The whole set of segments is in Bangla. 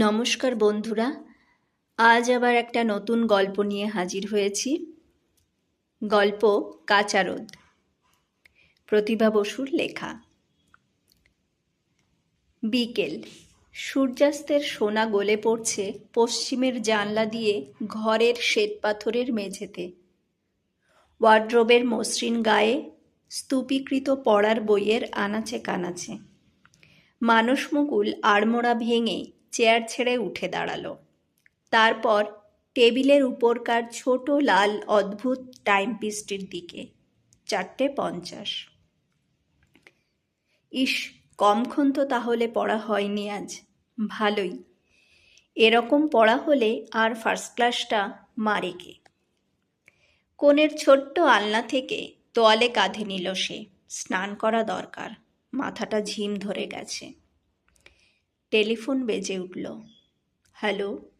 নমস্কার বন্ধুরা, আজ আবার একটা নতুন গল্প নিয়ে হাজির হয়েছি। গল্প কাঁচা রোদ, প্রতিভা বসুর লেখা। বিকেল, সূর্যাস্তের সোনা গলে পড়ছে পশ্চিমের জানলা দিয়ে ঘরের শ্বেতপাথরের মেঝেতে। ওয়ার্ড্রোবের মসৃণ গায়ে স্তূপীকৃত পড়ার বইয়ের আনাচে কানাচে। মানস মুকুল আড়মোড়া ভেঙে চেয়ার ছেড়ে উঠে দাঁড়াল। তারপর টেবিলের উপরকার ছোট লাল অদ্ভুত টাইম পিসটির দিকে, চারটে পঞ্চাশ। ইস, কমক্ষণ তো তাহলে পড়া হয়নি আজ। ভালোই। এরকম পড়া হলে আর ফার্স্ট ক্লাসটা মারে কে? কোণের ছোট্ট আলনা থেকে তোয়ালে কাঁধে নিল সে। স্নান করা দরকার। মাথাটা ঝিম ধরে গেছে। টেলিফোন বেজে উঠল। হ্যালো,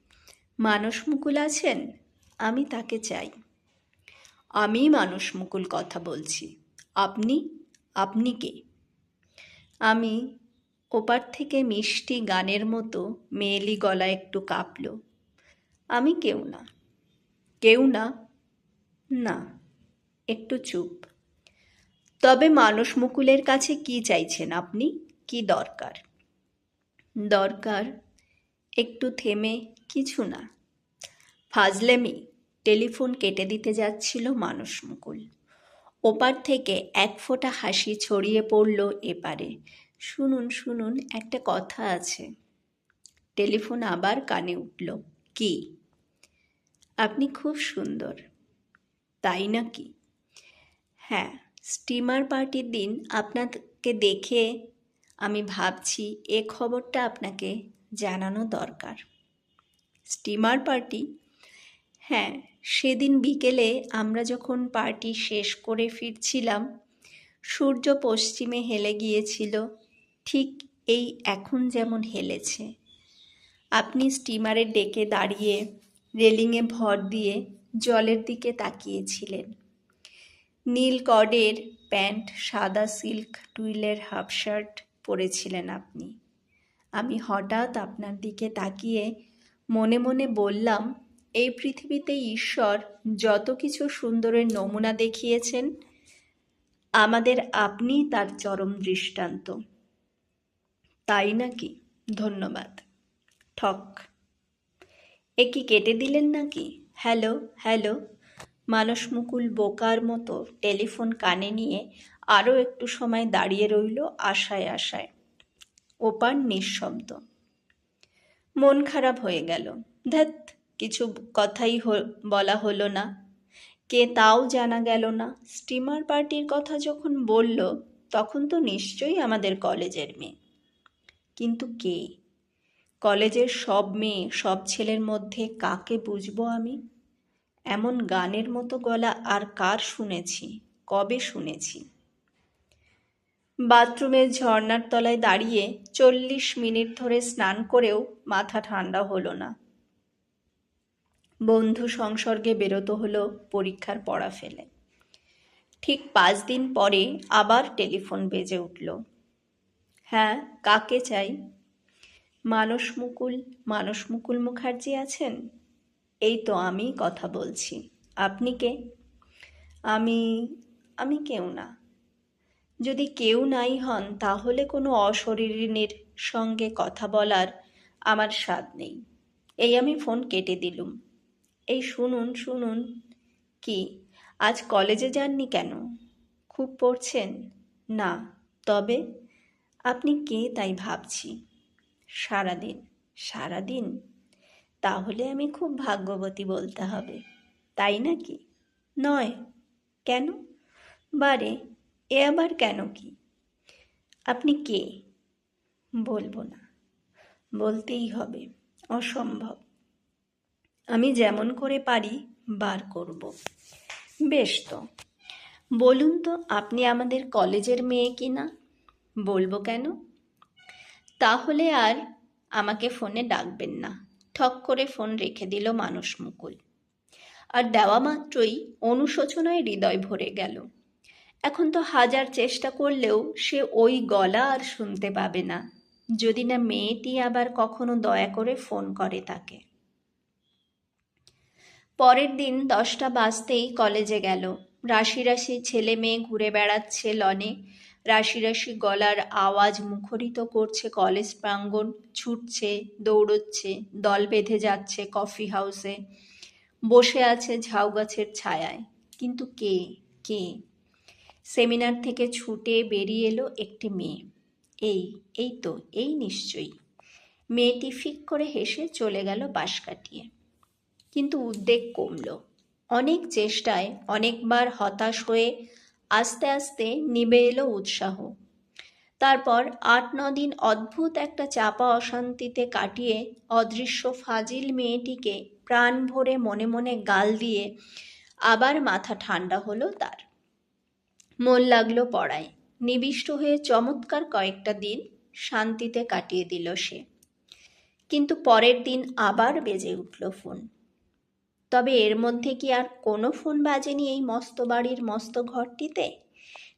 মানস মুকুল আছেন? আমি তাকে চাই। আমি মানস মুকুল কথা বলছি। আপনি? আপনি কে? আমি ওপার থেকে মিষ্টি গানের মতো মেয়েলি গলা একটু কাঁপল। আমি কেউ না। কেউ না? না, একটু চুপ। তবে মানস মুকুলের কাছে কি চাইছেন আপনি? কি দরকার? দরকার। একটু থেমে কিছু না। ফাজলেমি, টেলিফোন কেটে দিতে যাচ্ছিল মানস মুকুল। ওপার থেকে এক ফোঁটা হাসি ছড়িয়ে পড়ল এপারে। শুনুন শুনুন, একটা কথা আছে। টেলিফোন আবার কানে উঠল। কি? আপনি খুব সুন্দর। তাই নাকি? হ্যাঁ স্টিমার পার্টির দিন আপনাকে দেখে আমি ভাবছি এ খবরটা আপনাকে জানানো দরকার। Steamer party? হ্যাঁ সেদিন বিকেলে আমরা যখন পার্টি শেষ করে ফিরছিলাম, সূর্য পশ্চিমে হেলে গিয়েছিল, ঠিক এই এখন যেমন হেলেছে। আপনি স্টিমারের ডেকে দাঁড়িয়ে রেলিংয়ে ভর দিয়ে জলের দিকে তাকিয়েছিলেন। নীল কডের প্যান্ট, সাদা সিল্ক টুইলের হাফ শার্ট পরেছিলেন আপনি। আমি হঠাৎ আপনার দিকে তাকিয়ে মনে মনে বললাম, এই পৃথিবীতে ঈশ্বর যত কিছু সুন্দরের নমুনা দেখিয়েছেন, আমাদের আপনি তার চরম দৃষ্টান্ত। তাই নাকি? ধন্যবাদ। ঠক। এ কি কেটে দিলেন নাকি? Hello hello. মানস মুকুল বোকার মতো টেলিফোন কানে নিয়ে আরও একটু সময় দাঁড়িয়ে রইল আশায় আশায়। ওপার নিঃশব্দ। মন খারাপ হয়ে গেল। ধ্যাত কিছু কথাই বলা হলো না। কে তাও জানা গেল না। স্টিমার পার্টির কথা যখন বলল, তখন তো নিশ্চয়ই আমাদের কলেজের মেয়ে। কিন্তু কে? কলেজের সব মেয়ে, সব ছেলের মধ্যে কাকে বুঝব আমি? এমন গানের মতো গলা আর কার শুনেছি, কবে শুনেছি? বাথরুমের ঝর্নার তলায় দাঁড়িয়ে চল্লিশ মিনিট ধরে স্নান করেও মাথা ঠান্ডা হলো না। বন্ধু সংসর্গে বেরোতে হলো পরীক্ষার পড়া ফেলে। ঠিক পাঁচ দিন পরে আবার টেলিফোন বেজে উঠল। হ্যাঁ কাকে চাই? মানস মুকুল মানস মুকুল মুখার্জি আছেন? এই তো আমি কথা বলছি। আপনি কে? আমি আমি কেউ না। যদি কেউ নাই হন, তাহলে কোনো অশরীরিনীর সঙ্গে কথা বলার আমার স্বাদ নেই। এই আমি ফোন কেটে দিলুম। এই শুনুন শুনুন, কি, আজ কলেজে যাননি কেন? খুব পড়ছেন? না, তবে আপনি কে তাই ভাবছি? সারাদিন সারাদিন? তাহলে আমি খুব ভাগ্যবতী বলতে হবে, তাই নাকি? নয়, কেন? বারে এ আবার কেন কি? আপনি কে? বলব না। বলতেই হবে, অসম্ভব। আমি যেমন করে পারি বার করব। বেশ তো। বলুন তো, আপনি আমাদের কলেজের মেয়ে কি না? বলব কেন? তাহলে আর আমাকে ফোনে ডাকবেন না। ঠক করে ফোন রেখে দিল মানুষ মুকুল। আর দেওয়া মাত্রই অনুশোচনায় হৃদয় ভরে গেল। এখন তো হাজার চেষ্টা করলেও সে ওই গলা আর শুনতে পাবে না, যদি না মেয়েটি আবার কখনো দয়া করে ফোন করে তাকে। পরের দিন দশটা বাজতেই কলেজে গেল। রাশি রাশি ছেলে মেয়ে ঘুরে বেড়াচ্ছে লনে। রাশি রাশি গলার আওয়াজ মুখরিত করছে কলেজ প্রাঙ্গণ, ছুটছে, দৌড়চ্ছে, দল বেঁধে যাচ্ছে কফি হাউসে। বসে আছে ঝাউ গাছের ছায়ায়। কিন্তু কে? কে? সেমিনার থেকে ছুটে বেরিয়ে এলো একটি মেয়ে। এই এই তো, এই নিশ্চয়ই। মেয়েটি ফিক করে হেসে চলে গেল বাঁশ কাটিয়ে। কিন্তু উদ্বেগ কমল। অনেক চেষ্টায় অনেকবার হতাশ হয়ে আস্তে আস্তে নিবে এলো উৎসাহ। তারপর আট, ন দিন অদ্ভুত একটা চাপা অশান্তিতে কাটিয়ে অদৃশ্য ফাজিল মেয়েটিকে প্রাণ ভরে মনে মনে গাল দিয়ে আবার মাথা ঠান্ডা হলো তার। মন লাগল পড়ায়। নিবিষ্ট হয়ে চমৎকার কয়েকটা দিন শান্তিতে কাটিয়ে দিল সে। কিন্তু পরের দিন আবার বেজে উঠল ফোন। তবে এর মধ্যে কি আর কোনো ফোন বাজেনি এই মস্ত বাড়ির মস্ত ঘরটিতে?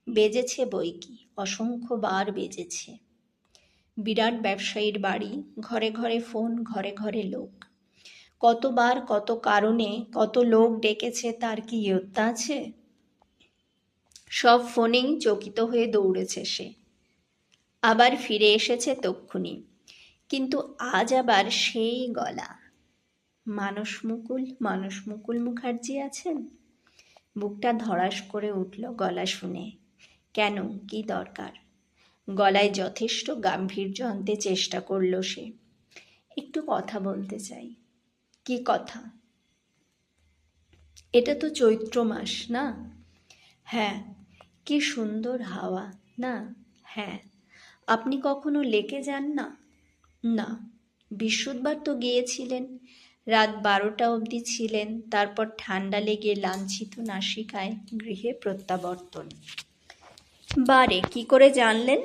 বেজেছে বই কি? অসংখ্য বার বেজেছে। বিরাট ব্যবসায়ীর বাড়ি, ঘরে ঘরে ফোন, ঘরে ঘরে লোক। কতবার কত কারণে কত লোক ডেকেছে তার কি ইয়ত্তা আছে? সব ফোনেই চকিত হয়ে দৌড়েছে সে। আবার ফিরে এসেছে তক্ষুনি। কিন্তু আজ আবার সেই গলা। মানস মুকুল মানস মুকুল মুখার্জি আছেন? বুকটা ধরাস করে উঠল গলা শুনে। কেন? কি দরকার? গলায় যথেষ্ট গাম্ভীর্য আনতে চেষ্টা করল সে। একটু কথা বলতে চাই। কি কথা? এটা তো চৈত্র মাস, না? হ্যাঁ কি সুন্দর হাওয়া, না? হ্যাঁ। আপনি কখনো লেকে যান না? না। বিশুদ্ধবার তো গিয়েছিলেন। রাত বারোটা অবধি ছিলেন, তারপর ঠান্ডা লেগে লাঞ্ছিত নাসিকায় গৃহে প্রত্যাবর্তন। বারে, কি করে জানলেন?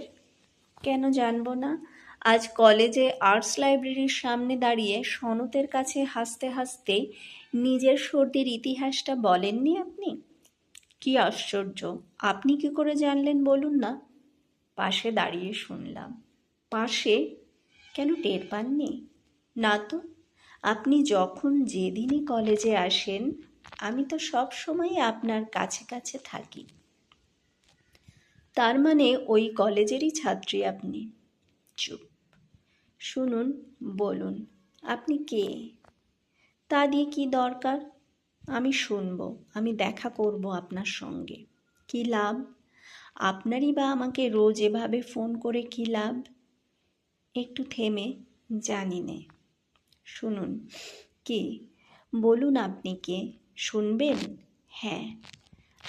কেন জানব না? আজ কলেজে আর্টস লাইব্রেরির সামনে দাঁড়িয়ে সনতের কাছে হাসতে হাসতে নিজের সর্দির ইতিহাসটা বলেননি আপনি? কি আশ্চর্য। আপনি কি করে জানলেন বলুন না? পাশে দাঁড়িয়ে শুনলাম। পাশে? কেন টের পাননি? না তো, আপনি যখন যেদিনই কলেজে আসেন, আমি তো সব সময় আপনার কাছে কাছে থাকি। তার মানে ওই কলেজেরই ছাত্রী আপনি। চুপ। শুনুন, বলুন, আপনি কে? তা দিয়ে কি দরকার? আমি শুনব, আমি দেখা করব আপনার সঙ্গে। কি লাভ? আপনারই বা আমাকে রোজ এভাবে ফোন করে কি লাভ? একটু থেমে, জানি নে। শুনুন, কি? বলুন আপনি কে? শুনবেন? হ্যাঁ।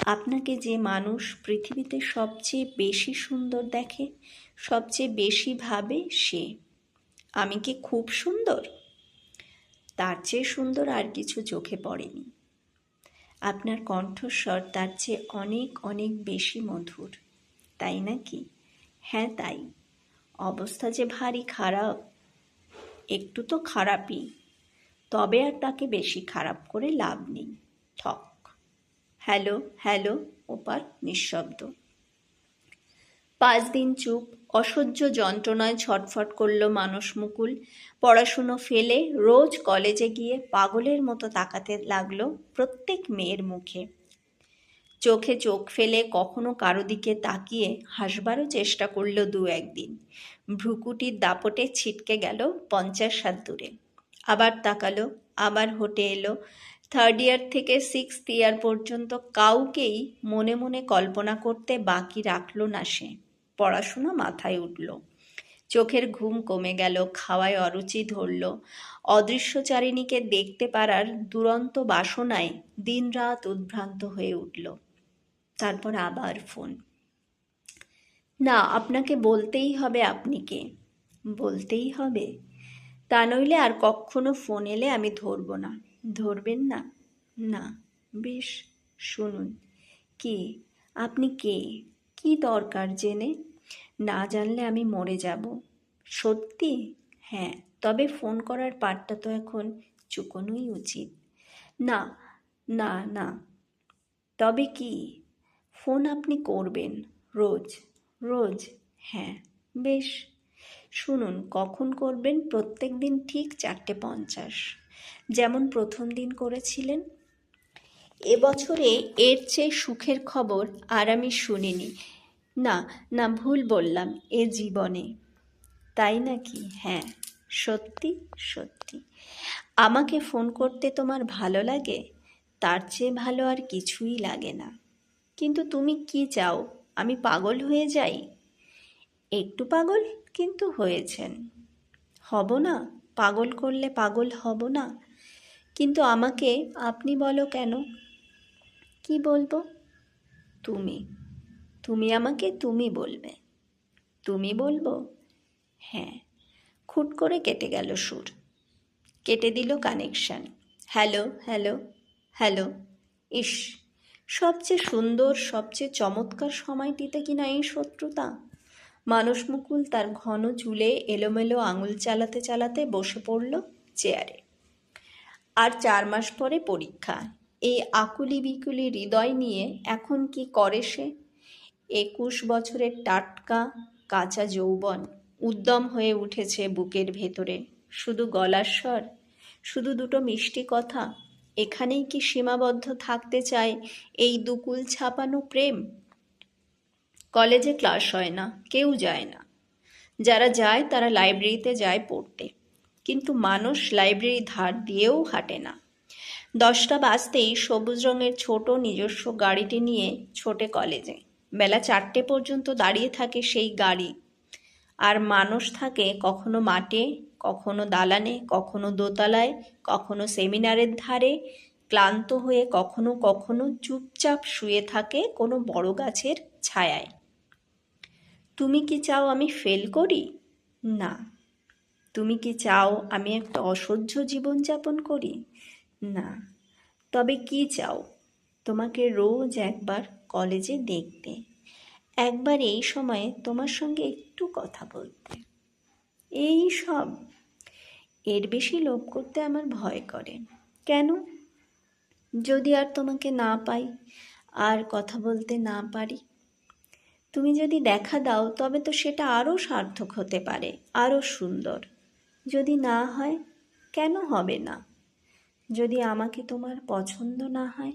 আপনাকে যে মানুষ পৃথিবীতে সবচেয়ে বেশি সুন্দর দেখে, সবচেয়ে বেশি ভাবে সে। আমি কি খুব সুন্দর? তার চেয়ে সুন্দর আর কিছু চোখে পড়েনি। আপনার কণ্ঠস্বর তার চেয়ে অনেক অনেক বেশি মধুর। তাই নাকি? হ্যাঁ তাই। অবস্থা যে ভারী খারাপ, একটু তো খারাপই। তবে আর তাকে বেশি খারাপ করে লাভ নেই। ঠক। হ্যালো হ্যালো, ওপার নিঃশব্দ। পাঁচ দিন চুপ অসহ্য যন্ত্রণায় ছটফট করল মানস মুকুল। পড়াশুনো ফেলে রোজ কলেজে গিয়ে পাগলের মতো তাকাতে লাগল প্রত্যেক মেয়ের মুখে। চোখে চোখ ফেলে কখনো কারও দিকে তাকিয়ে হাসবারও চেষ্টা করল দু একদিন। ভ্রুকুটির দাপটে ছিটকে গেল পঞ্চাশ সাত দূরে। আবার তাকালো, আবার হোটে এলো। থার্ড ইয়ার থেকে সিক্সথ ইয়ার পর্যন্ত কাউকেই মনে মনে কল্পনা করতে বাকি রাখল না সে। পড়াশুনো মাথায় উঠল। চোখের ঘুম কমে গেল, খাওয়ায় অরুচি ধরল। অদৃশ্যচারিণীকে দেখতে পারার দুরন্ত বাসনায় দিনরাত উদ্ভ্রান্ত হয়ে উঠল। তারপর আবার ফোন। না, আপনাকে বলতেই হবে আপনি কে? বলতেই হবে? তা নইলে আর কখনো ফোন এলে আমি ধরব না। ধরবেন না? না। বেশ, শুনুন। কে? আপনি কে? কি দরকার জেনে? না জানলে আমি মরে যাব। সত্যি? হ্যাঁ তবে ফোন করার পাটটা তো এখন চুকোনোই উচিত। না না না। তবে কি? ফোন আপনি করবেন, রোজ রোজ। হ্যাঁ বেশ। শুনুন, কখন করবেন? প্রত্যেক দিন ঠিক চারটে পঞ্চাশ। যেমন প্রথম দিন করেছিলেন। এবছরে এর চেয়ে সুখের খবর আর আমি শুনিনি। না না ভুল বললাম, এ জীবনে। তাই নাকি? হ্যাঁ সত্যি সত্যি। আমাকে ফোন করতে তোমার ভালো লাগে? তার চেয়ে ভালো আর কিছুই লাগে না। কিন্তু তুমি কি চাও, আমি পাগল হয়ে যাই? একটু পাগল কিন্তু হয়েছেন। হব না, পাগল করলে পাগল হব না। কিন্তু আমাকে আপনি বলো কেন? কি বলব? তুমি। তুমি আমাকে তুমি বলবে। তুমি বলব? হ্যাঁ। খুট করে কেটে গেল সুর। কেটে দিল কানেকশান। Hello hello hello. ইস, সবচেয়ে সুন্দর, সবচেয়ে চমৎকার সময়টিতে কিনা এই শত্রুতা? মানস মুকুল তার ঘন চুলে এলোমেলো আঙুল চালাতে চালাতে বসে পড়ল চেয়ারে। আর চার মাস পরে পরীক্ষা। এই আকুলি বিকুলি হৃদয় নিয়ে এখন কি করে সে? একুশ বছরের টাটকা কাঁচা যৌবন উদ্যম হয়ে উঠেছে বুকের ভেতরে। শুধু গলার স্বর, শুধু দুটো মিষ্টি কথা, এখানেই কি সীমাবদ্ধ থাকতে চায় এই দুকুল ছাপানো প্রেম? কলেজে ক্লাস হয় না, কেউ যায় না। যারা যায়, তারা লাইব্রেরিতে যায় পড়তে। কিন্তু মানুষ লাইব্রেরি ধার দিয়েও হাঁটে না। দশটা বাজতেই সবুজ রঙের ছোট নিজস্ব গাড়িটি নিয়ে ছোটে কলেজে। বেলা চারটে পর্যন্ত দাঁড়িয়ে থাকে সেই গাড়ি। আর মানুষ থাকে কখনো মাঠে, কখনো দালানে, কখনো দোতলায়, কখনো সেমিনারের ধারে, ক্লান্ত হয়ে কখনো কখনো চুপচাপ শুয়ে থাকে কোনো বড় গাছের ছায়ায়। তুমি কি চাও আমি ফেল করি? না। তুমি কি চাও আমি একটা অসহ্য জীবনযাপন করি? না। তবে কি চাও? তোমাকে রোজ একবার কলেজে দেখতে একবার এই সময়ে তোমার সঙ্গে একটু কথা বলতে এই সব। এর বেশি লোভ করতে আমার ভয় করে। কেন? যদি আর তোমাকে না পাই, আর কথা বলতে না পারি। তুমি যদি দেখা দাও, তবে তো সেটা আরও সার্থক হতে পারে আরও সুন্দর। যদি না হয়, কেন হবে না? যদি আমাকে তোমার পছন্দ না হয়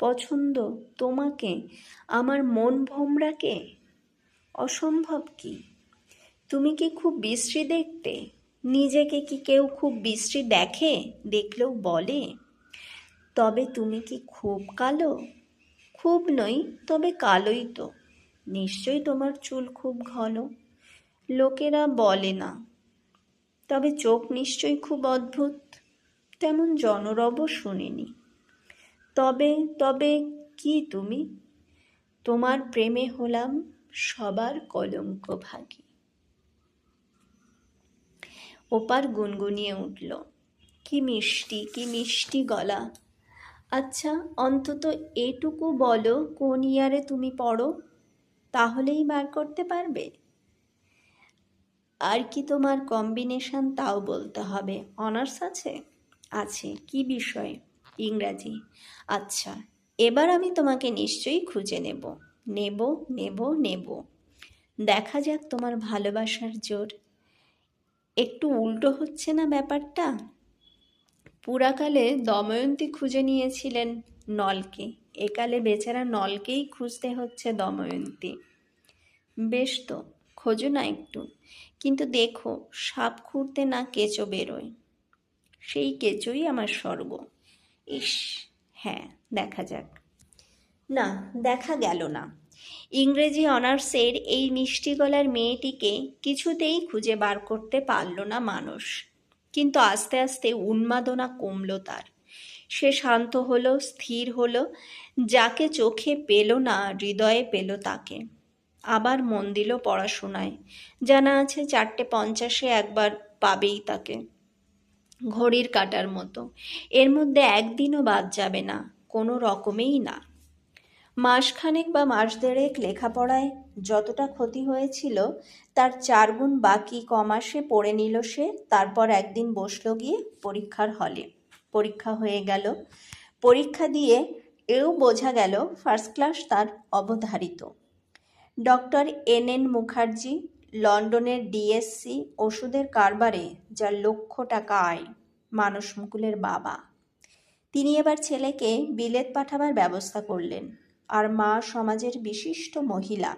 পছন্দ তোমাকে? আমার মন ভোমরাকে? অসম্ভব কি? তুমি কি খুব বিশ্রী দেখতে? নিজেকে কি কেউ খুব বিশ্রী দেখে, দেখলেও বলে? তবে তুমি কি খুব কালো? খুব নই, তবে কালোই তো। নিশ্চয়ই তোমার চুল খুব ঘন। লোকেরা বলে না। তবে চোখ নিশ্চয়ই খুব অদ্ভুত। তেমন জনরব শুনিনি। তবে তবে কি তুমি? তোমার প্রেমে হলাম সবার কলঙ্ক ভাগী ওপার গুনগুনিয়ে উঠল, কি মিষ্টি কি মিষ্টি গলা। আচ্ছা অন্তত এটুকু বলো কোন ইয়ারে তুমি পড়ো, তাহলেই বার করতে পারবে? আর কি তোমার কম্বিনেশন তাও বলতে হবে। অনার্স আছে? আছে, কি বিষয়? ইংরাজি। আচ্ছা এবার আমি তোমাকে নিশ্চয়ই খুঁজে নেব। নেব নেব নেব। দেখা যাক তোমার ভালোবাসার জোর। একটু উল্টো হচ্ছে না ব্যাপারটা? পুরাকালে দময়ন্তী খুঁজে নিয়েছিলেন নলকে। একালে বেচারা নলকেই খুঁজতে হচ্ছে দময়ন্তী। বেশ তো, খোঁজো না একটু। কিন্তু দেখো, সাপ খুঁড়তে না কেঁচো বেরোয়। সেই কেঁচোই আমার স্বর্গ। ইস। হ্যাঁ দেখা যাক। না দেখা গেল না। ইংরেজি অনার্সের এই মিষ্টি গলার মেয়েটিকে কিছুতেই খুঁজে বার করতে পারল না মানুষ। কিন্তু আস্তে আস্তে উন্মাদনা কমল তার। সে শান্ত হলো স্থির হলো যাকে চোখে পেল না হৃদয়ে পেল তাকে। আবার মন দিল পড়াশোনায়। জানা আছে চারটে পঞ্চাশে একবার পাবেই তাকে। ঘড়ির কাটার মতো। এর মধ্যে একদিনও বাদ যাবে না, কোনো রকমেই না। মাসখানেক বা মাস দেড়েক লেখাপড়ায় যতটা ক্ষতি হয়েছিল, তার চারগুণ বাকি কমাসে পড়ে নিল সে, তারপর একদিন বসল গিয়ে পরীক্ষার হলে। পরীক্ষা হয়ে গেল। পরীক্ষা দিয়ে এও বোঝা গেল, ফার্স্ট ক্লাস তার অবধারিত। ডক্টর এন এন মুখার্জি লন্ডনের ডিএসসি ওষুধের কারবারে যার লক্ষ টাকা আয়, মানস মুকুলের বাবা। তিনি এবার ছেলেকে বিলেত পাঠাবার ব্যবস্থা করলেন। আর মা সমাজের বিশিষ্ট মহিলা,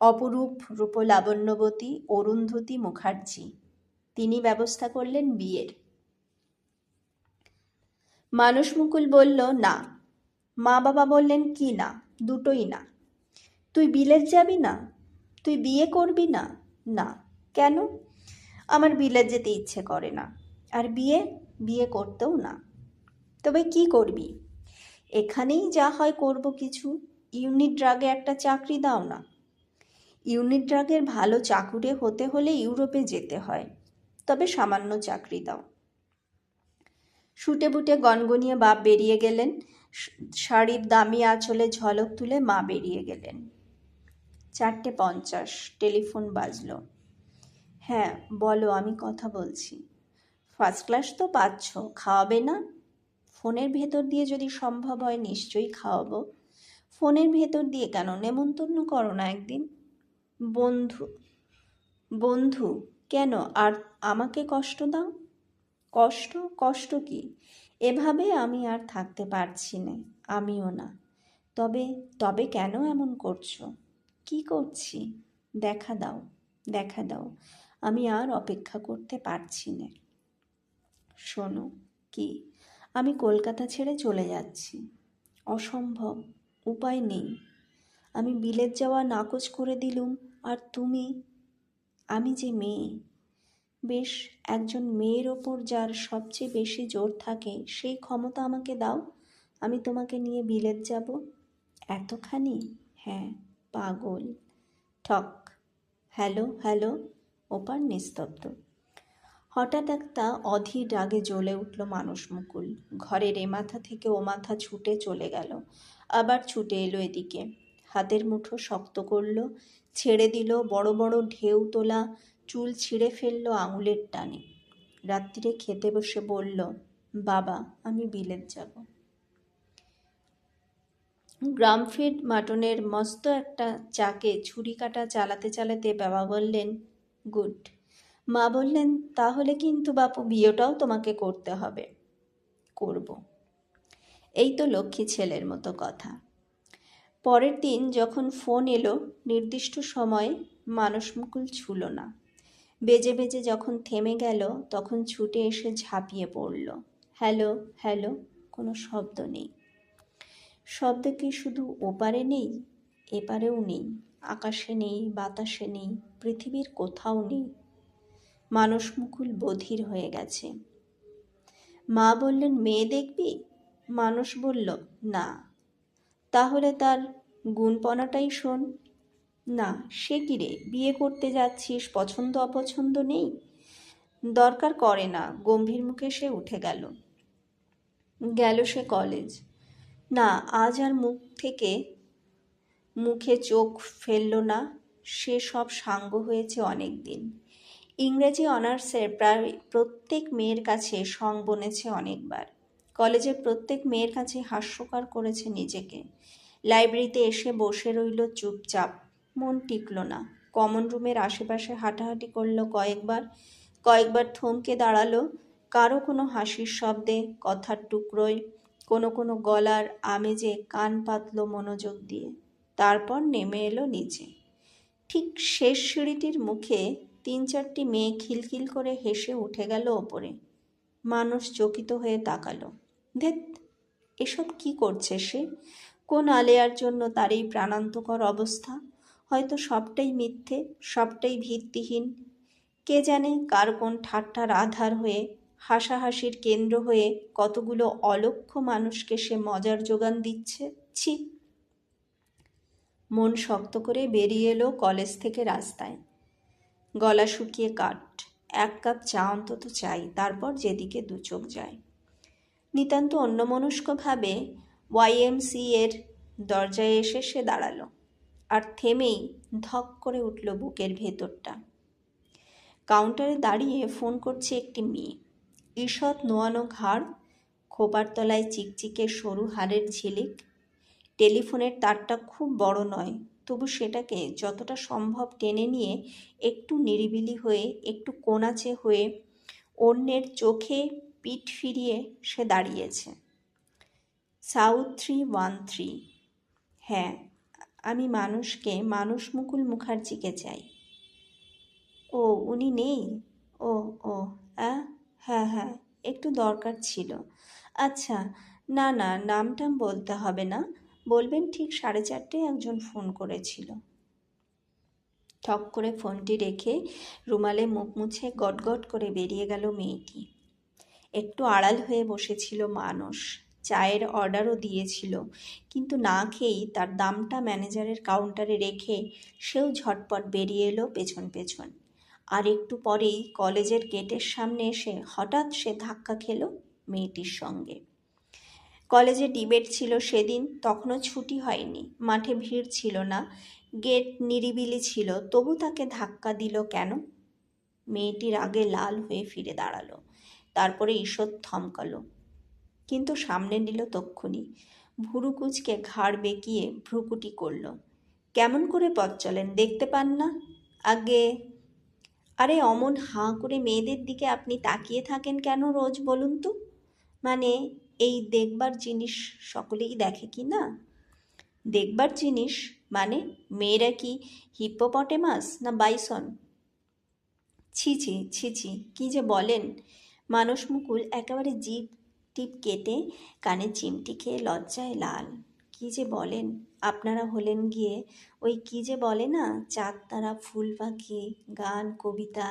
অপরূপ রূপলাবণ্যবতী অরুন্ধতী মুখার্জি। তিনি ব্যবস্থা করলেন বিয়ের। মানুষ মুকুল বলল, না। মা বাবা বললেন, কি না? দুটোই না। তুই বিলেত যাবি না? তুই বিয়ে করবি না? না। কেন? আমার বিলেত যেতে ইচ্ছে করে না। আর বিয়ে? বিয়ে করতেও না। তবে কি করবি? এখানেই যা হয় করব কিছু। ইউনিট ড্রাগে একটা চাকরি দাও না। ইউনিট ড্রাগের ভালো চাকুরে হতে হলে ইউরোপে যেতে হয়। তবে সামান্য চাকরি দাও। শুটে বুটে গনগনিয়ে বাপ বেরিয়ে গেলেন। শাড়ির দামি আঁচলে ঝলক তুলে মা বেরিয়ে গেলেন। চারটে পঞ্চাশ, টেলিফোন বাজলো। হ্যাঁ বলো, আমি কথা বলছি। ফার্স্ট ক্লাস তো পাচ্ছ, খাওয়াবে না? ফোনের ভেতর দিয়ে যদি সম্ভব হয়, নিশ্চয়ই খাওয়াবো। ফোনের ভেতর দিয়ে কেন? নেমন্তন্ন করো না একদিন। বন্ধু বন্ধু, কেন? আর আমাকে কষ্ট দাও? কষ্ট? কষ্ট কি? এভাবে আমি আর থাকতে পারছি না, আমিও না। তবে তবে কেন এমন করছ? কি করছি? দেখা দাও দেখা দাও। আমি আর অপেক্ষা করতে পারছি না। শোনো, কি? আমি কলকাতা ছেড়ে চলে যাচ্ছি। অসম্ভব, উপায় নেই। আমি বিলেত যাওয়া নাকচ করে দিলুম, আর তুমি? আমি যে মেয়ে। বেশ, একজন মেয়ের ওপর যার সবচেয়ে বেশি জোর থাকে, সেই ক্ষমতা আমাকে দাও। আমি তোমাকে নিয়ে বিলেত যাব। এতখানি? হ্যাঁ। পাগল। ঠক। হ্যালো হ্যালো, ওপার নিস্তব্ধ। হঠাৎ একটা অধীর রাগে জ্বলে উঠল মানুষ মুকুল। ঘরের এ মাথা থেকে ও মাথা ছুটে চলে গেল। আবার ছুটে এলো এদিকে। হাতের মুঠো শক্ত করল, ছেড়ে দিল, বড় বড় ঢেউ তোলা, চুল ছিঁড়ে ফেলল আঙুলের টানে। রাত্রিরে খেতে বসে বলল, বাবা, আমি বিলেত যাব। গ্রামফিড মাটনের মস্ত একটা চাকে ছুরি কাটা চালাতে চালাতে বাবা বললেন, গুড। মা বললেন, তাহলে কিন্তু বাপু বিয়েটাও তোমাকে করতে হবে। করব। এই তো লক্ষ্মী ছেলের মতো কথা। পরের দিন যখন ফোন এলো, নির্দিষ্ট সময়ে মানসমুকুল ছুল না। বেজে বেজে যখন থেমে গেল, তখন ছুটে এসে ঝাঁপিয়ে পড়ল। হ্যালো হ্যালো, কোনো শব্দ নেই। শব্দ কি শুধু ওপারে নেই, এপারেও নেই, আকাশে নেই, বাতাসে নেই, পৃথিবীর কোথাও নেই। মানুষ মুকুল বধির হয়ে গেছে। মা বললেন, মেয়ে দেখবি? মানুষ বলল, না। তাহলে তার গুণপনাটাই শোন। না, সে কি রে? বিয়ে করতে যাচ্ছিস, পছন্দ অপছন্দ নেই? দরকার করে না। গম্ভীর মুখে সে উঠে গেল। গেল সে কলেজ। না, আজ আর মুখ থেকে মুখে চোখ ফেলল না, সে সব সাঙ্গ হয়েছে অনেক দিন ইংরেজি অনার্সের প্রায় প্রত্যেক মেয়ের কাছে সং বনেছে অনেকবার। কলেজের প্রত্যেক মেয়ের কাছে হাস্যকর করেছে নিজেকে। লাইব্রেরিতে এসে বসে রইল চুপচাপ, মন টিকল না। কমন রুমের আশেপাশে হাঁটাহাঁটি করল কয়েকবার কয়েকবার থমকে দাঁড়াল, কারও কোনো হাসির শব্দে, কথার টুকরোয় কোনো কোনো গলার আমেজে কান পাতলো মনোযোগ দিয়ে। তারপর নেমে এলো নিচে। ঠিক শেষ সিঁড়িটির মুখে তিন চারটি মেয়ে খিলখিল করে হেসে উঠে গেল ওপরে। মানুষ চকিত হয়ে তাকালো। ধেত এসব কি করছে সে? কোন আলেয়ার জন্য তার এই প্রাণান্তকর অবস্থা? হয়তো সবটাই মিথ্যে, সবটাই ভিত্তিহীন। কে জানে কার কোন ঠাট্টার আধার হয়ে হাসাহাসির কেন্দ্র হয়ে কতগুলো অলক্ষ মানুষকে সে মজার যোগান দিচ্ছে? ছি। মন শক্ত করে বেরিয়ে এলো কলেজ থেকে রাস্তায়। গলা শুকিয়ে কাট এক কাপ চা অন্তত চাই, তারপর যেদিকে দু চোখ যায়। নিতান্ত অন্যমনস্কভাবে ওয়াইএমসি এর দরজায় এসে সে দাঁড়াল আর থেমেই ধক করে উঠল বুকের ভেতরটা। কাউন্টারে দাঁড়িয়ে ফোন করছে একটি মেয়ে। ঈষৎ নোয়ানো ঘাড় খোপার তলায় চিকচিকে সরু হাড়ের ঝিলিক, টেলিফোনের তারটা খুব বড় নয়, তবু সেটাকে যতটা সম্ভব টেনে নিয়ে একটু নিরিবিলি হয়ে, একটু কোনাচে হয়ে অন্যের চোখে পিঠ ফিরিয়ে সে দাঁড়িয়েছে। সাউথ থ্রি ওয়ান থ্রি হ্যাঁ আমি মানুষকে মানুষ মুকুল মুখার্জিকে চাই। ও, উনি নেই? ও ও আ হ্যাঁ হ্যাঁ একটু দরকার ছিল। আচ্ছা না না, নামটাম বলতে হবে না। বলবেন ঠিক সাড়ে চারটেয় একজন ফোন করেছিল। ঠক করে ফোনটি রেখে রুমালে মুখ মুছে গটগট করে বেরিয়ে গেল মেয়েটি। একটু আড়াল হয়ে বসেছিল মানুষ। চায়ের অর্ডারও দিয়েছিল, কিন্তু না খেয়েই তার দামটা ম্যানেজারের কাউন্টারে রেখে সেও ঝটপট বেরিয়ে এলো পেছন পেছন। আর একটু পরেই কলেজের গেটের সামনে এসে হঠাৎ সে ধাক্কা খেলো মেয়েটির সঙ্গে। কলেজে ডিবেট ছিল সেদিন, তখনও ছুটি হয়নি, মাঠে ভিড় ছিল না, গেট নিরিবিলি ছিল, তবু তাকে ধাক্কা দিল কেন? মেয়েটির আগে লাল হয়ে ফিরে দাঁড়াল, তারপরে ঈশ্বর থমকালো, কিন্তু সামনে নিল তক্ষুনি ভুরু কুচকে ঘাড় বেঁকিয়ে ভ্রুকুটি করল। কেমন করে পথ চলেন, দেখতে পান না? আগে আরে অমন হাঁ করে মেয়েদের দিকে আপনি তাকিয়ে থাকেন কেন রোজ বলুন তো? মানে এই দেখবার জিনিস সকলেই দেখে কি না? দেখবার জিনিস মানে মেয়েরা কি হিপ্পোপটেমাস না বাইসন? ছি ছি ছি কী যে বলেন? মানস মুকুল একেবারে জিপ টিপ কেটে কানে চিমটি খেয়ে লজ্জায় লাল, কি যে বলেন? আপনারা হলেন গিয়ে ওই কি যে বলে না, চাঁদ, তারা, ফুল, পাখি, গান, কবিতা।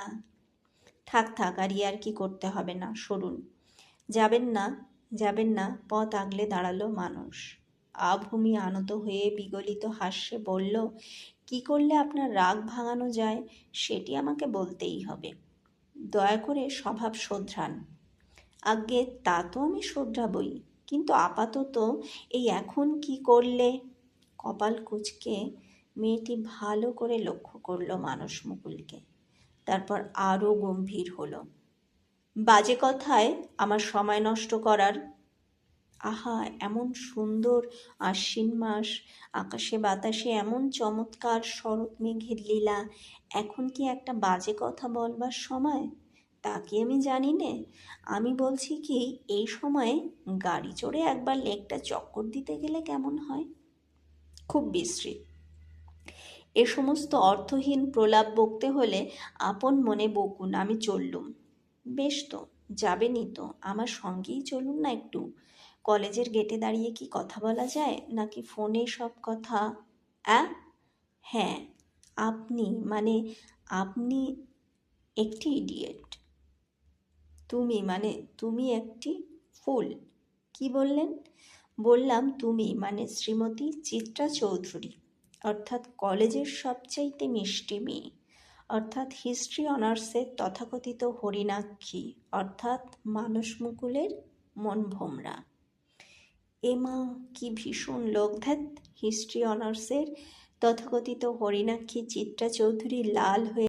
থাক থাক, আর ইয়ার কি করতে হবে না, সরুন। যাবেন না যাবেন না, পথ আগলে দাঁড়াল মানুষ। আভূমি আনত হয়ে বিগলিত হাস্যে বলল, কি করলে আপনার রাগ ভাঙানো যায়, সেটি আমাকে বলতেই হবে। দয়া করে স্বভাব শোধরান। আগে তা তো আমি শোধরাবই, কিন্তু আপাতত এই এখন কি করলে? কপাল কুচকে মেয়েটি ভালো করে লক্ষ্য করল মানস মুকুলকে। তারপর আরও গম্ভীর হলো। বাজে কথায় আমার সময় নষ্ট করার। আহা, এমন সুন্দর আশ্বিন মাস। আকাশে বাতাসে এমন চমৎকার শরৎ মেঘের লীলা। এখন কি একটা বাজে কথা বলবার সময়? তা কি আমি জানি নে। আমি বলছি কি, এই সময়ে গাড়ি চড়ে একবার লেকটা চক্কর দিতে গেলে কেমন হয়? খুব বিশ্রী। এ সমস্ত অর্থহীন প্রলাপ বকতে হলে আপন মনে বকুন, আমি চললুম। বেশ তো, যাবেনই তো, আমার সঙ্গেই চলুন না একটু। কলেজের গেটে দাঁড়িয়ে কি কথা বলা যায়, নাকি ফোনে সব কথা? অ্যা? হ্যাঁ আপনি মানে আপনি একটি ইডিয়েট তুমি মানে তুমি একটি ফুল কি বললেন? বললাম, তুমি মানে শ্রীমতী চিত্রা চৌধুরী, অর্থাৎ কলেজের সবচাইতে মিষ্টি মেয়ে, অর্থাৎ হিস্ট্রি অনার্সের তথাকথিত হরিণাক্ষী অর্থাৎ মানস মুকুলের মন ভোমরা। এমা কি ভীষণ লোক ধ্যাত! হিস্ট্রি অনার্সের তথাকথিত হরিণাক্ষী চিত্রা চৌধুরী লাল হয়ে